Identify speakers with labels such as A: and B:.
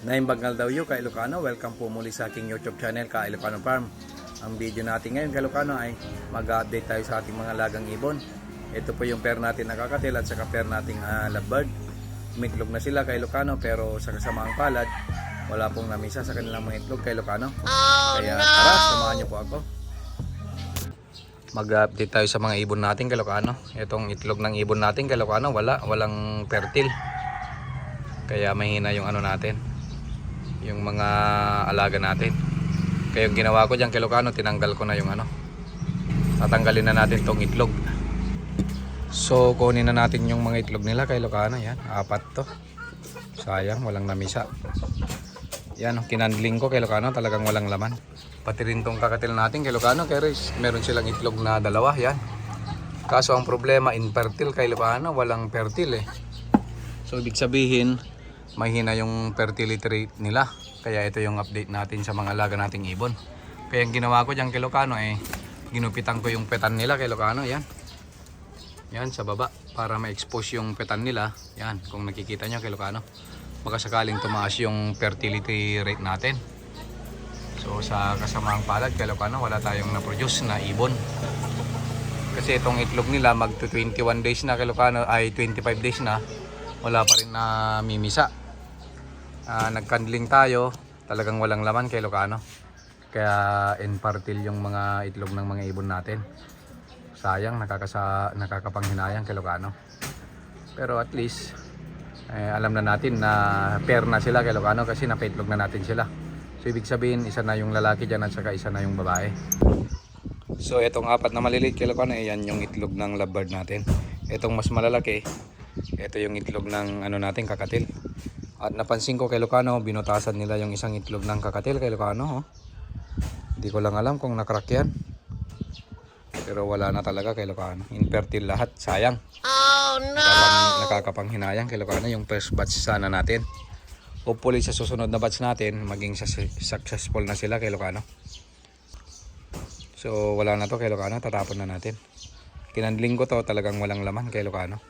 A: Naimbagal daw you kay Ilocano. Welcome po muli sa aking YouTube channel ka Ilocano Farm. Ang video natin ngayon kay Ilocano ay mag-update tayo sa ating mga lagang ibon. Ito po yung pair natin na kakatil at saka pair nating uh, lovebird. Umitlog na sila kay Ilocano pero sa kasamaang palad wala pong namisa sa kanilang mga itlog kay Ilocano. Kaya tara, samahan niyo po ako. Mag-update tayo sa mga ibon natin kay Ilocano. Itong itlog ng ibon natin kay Ilocano wala, walang fertile. Kaya mahina yung ano natin yung mga alaga natin. Kaya yung ginawa ko dyan kay Lucano, tinanggal ko na yung ano. Tatanggalin na natin tong itlog. So, kunin na natin yung mga itlog nila kay Lucano. Yan, apat to. Sayang, walang namisa. Yan, kinandling ko kay Lucano, talagang walang laman. Pati rin tong kakatil natin kay Lucano, kaya rin, meron silang itlog na dalawa. Yan. Kaso ang problema, infertile kay Lucano, walang fertile eh. So, ibig sabihin, mahina yung fertility rate nila. Kaya ito yung update natin sa mga alaga nating ibon. Kaya ang ginawa ko dyan kay Lucano eh, ginupitan ko yung petan nila kay Lucano. Yan. Yan sa baba para ma-expose yung petan nila. Yan, kung nakikita nyo kay Lucano. Baka sakaling tumaas yung fertility rate natin. So sa kasamaang palad kay Lucano, wala tayong na-produce na ibon. Kasi itong itlog nila mag 21 days na kay Lucano ay 25 days na wala pa rin na mimisa. Ah, nagkandling tayo, talagang walang laman kay Lucano. Kaya infertile yung mga itlog ng mga ibon natin. Sayang, nakakasa, nakakapanghinayang kay Lucano. Pero at least, eh, alam na natin na pair na sila kay Lucano kasi napaitlog na natin sila. So ibig sabihin, isa na yung lalaki dyan at saka isa na yung babae. So itong apat na maliliit kay Lucano, eh, yan yung itlog ng lovebird natin. Itong mas malalaki, ito yung itlog ng ano natin kakatil. At napansin ko kay Lucano, binutasan nila yung isang itlog ng kakatil kay Lucano. Oh. Hindi ko lang alam kung nakrak yan. Pero wala na talaga kay Lucano. Infertile lahat. Sayang. Oh no! nakakapanghinayang kay Lucano yung first batch sana natin. Hopefully sa susunod na batch natin, maging successful na sila kay Lucano. So wala na to kay Lucano, tatapon na natin. Kinandling ko to talagang walang laman kay Lucano.